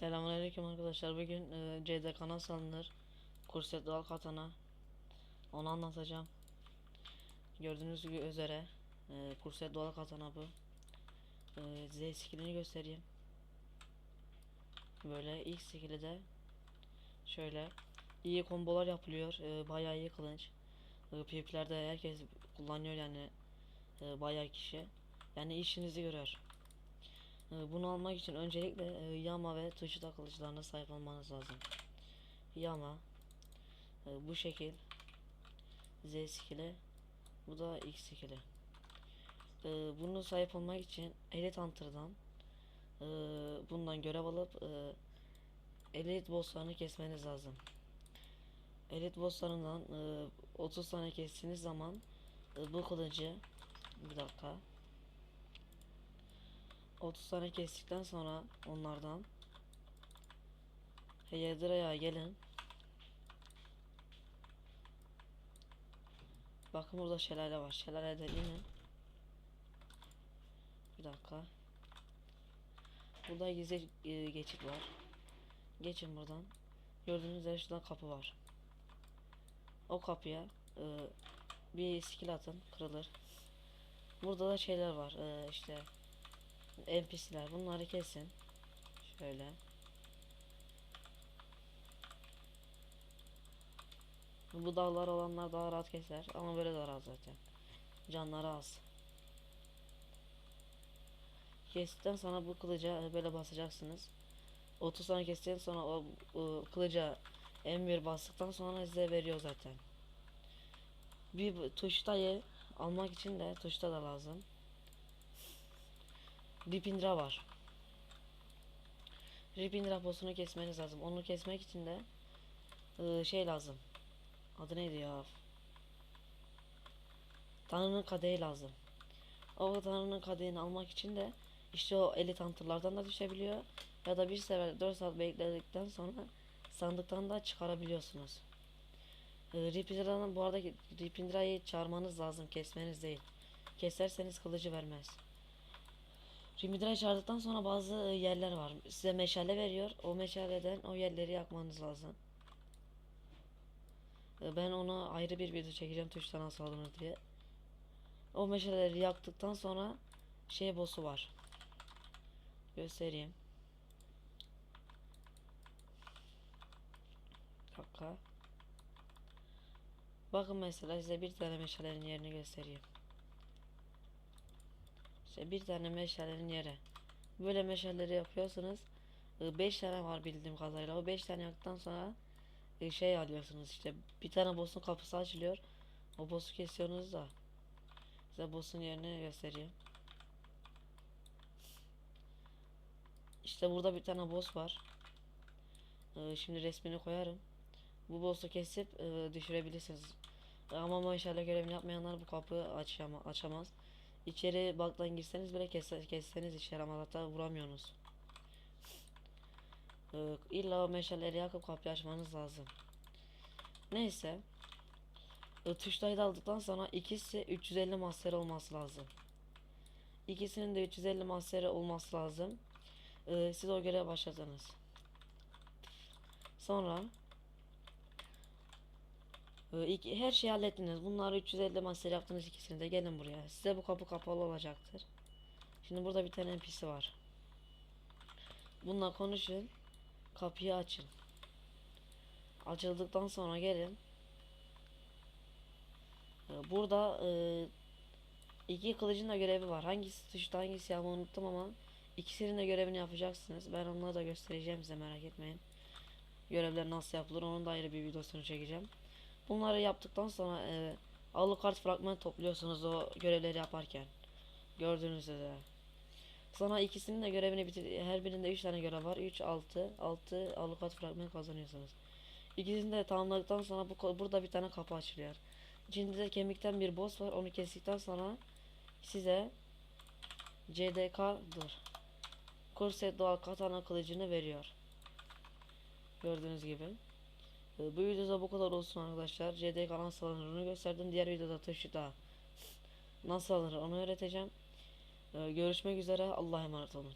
Selamünaleyküm arkadaşlar. Bugün e, CD kanal salınır. Kurset Doğal Katana. Onu anlatacağım. Gördüğünüz gibi üzere e, Kurset Doğal Katana bu. E, size skillini göstereyim. Böyle ilk skill'i de şöyle iyi kombolar yapılıyor. E, bayağı iyi kılıç. E, PvP'lerde herkes kullanıyor yani e, bayağı kişi. Yani işinizi görüyor. Ee, Bunu almak için öncelikle e, yama ve tuşita kılıçlarına sahip olmanız lazım. Yama e, bu şekil Z skill'i bu da X skill'i. E, Bunu sahip olmak için Elite Hunter'dan e, bundan görev alıp Elite bosslarını kesmeniz lazım. Elite bosslarından e, 30 tane kestiğiniz zaman bu kılıcı bir dakika 30 tane kestikten sonra onlardan Heyedıra'ya gelin. Bakın burada şelale var. Şelaleden inin. Bir dakika. Burada gizli e, geçit var. Geçin buradan. Gördüğünüz üzere şurada kapı var. O kapıya e, bir skill atın kırılır. Burada da şeyler var. E, işte NPC'ler bunları kesin. Şöyle. Bu dağlar olanlar daha rahat keser ama böyle de rahat zaten. Canları az. Kestikten sonra bu kılıca böyle basacaksınız. 30 tane kestikten sonra o, o kılıca M1 bastıktan sonra size veriyor zaten. Bir tuştayı almak için de tuşta da lazım. Ripindra var. Ripindra boss'unu kesmeniz lazım. Onu kesmek için de ıı, şey lazım. Adı neydi ya? Tanrı'nın kadehi lazım. O Tanrı'nın kadehini almak için de işte o elit hunter'lardan da düşebiliyor. Ya da bir sefer 4 saat bekledikten sonra sandıktan da çıkarabiliyorsunuz. Ee, Ripindra'nın bu arada Ripindra'yı çağırmanız lazım kesmeniz değil. Keserseniz kılıcı vermez. Rimidra'yı çağırdıktan sonra bazı e, yerler var. Size meşale veriyor. O meşaleden o yerleri yakmanız lazım. E, Ben ona ayrı bir video çekeceğim tuştan nasıl alınır diye. O meşaleleri yaktıktan sonra şey boss'u var. Göstereyim. Dakika. Bakın mesela size bir tane meşalenin yerini göstereyim. İşte bir tane meşalenin yeri. Böyle meşaleleri yapıyorsunuz. 5 tane var bildiğim kadarıyla. O 5 tane yaktıktan sonra e, şey alıyorsunuz işte bir tane boss'un kapısı açılıyor. O boss'u kesiyorsunuz da. Size boss'un yerini göstereyim. İşte burada bir tane boss var. Ee, şimdi resmini koyarım. Bu boss'u kesip e, düşürebilirsiniz. Ama meşale görevini yapmayanlar bu kapıyı açama, açamaz. İçeri baktan girseniz bile kesse, kesseniz işe yaramaz hatta vuramıyorsunuz. Ee, illa o meşaleleri yakıp kapıyı açmanız lazım. Neyse. Ee, tuşlayı da aldıktan sonra ikisi 350 master olması lazım. İkisinin de 350 master olması lazım. Ee, siz o göreve başladınız. Sonra ee, her şeyi hallettiniz. Bunları 350 master yaptınız ikisini de gelin buraya. Size bu kapı kapalı olacaktır. Şimdi burada bir tane NPC var. Bununla konuşun. Kapıyı açın. Açıldıktan sonra gelin. Ee, Burada e, iki kılıcın da görevi var. Hangisi tuşta hangisi ama unuttum ama ikisinin de görevini yapacaksınız. Ben onları da göstereceğim size merak etmeyin. Görevler nasıl yapılır onun da ayrı bir videosunu çekeceğim. Bunları yaptıktan sonra e, alucard fragmanı topluyorsunuz o görevleri yaparken. Gördüğünüz üzere. Sonra ikisinin de görevini bitir. Her birinde 3 tane görev var. 3 6 6 alucard fragmanı kazanıyorsunuz. İkisini de tamamladıktan sonra bu burada bir tane kapı açılıyor. İçinde de kemikten bir boss var. Onu kestikten sonra size CDK dur. Korset doğal katana kılıcını veriyor. Gördüğünüz gibi. Ee, Bu videoda bu kadar olsun arkadaşlar. CD kanal nasıl alınır onu gösterdim. Diğer videoda taşı da nasıl alınır onu öğreteceğim. Ee, Görüşmek üzere. Allah'a emanet olun.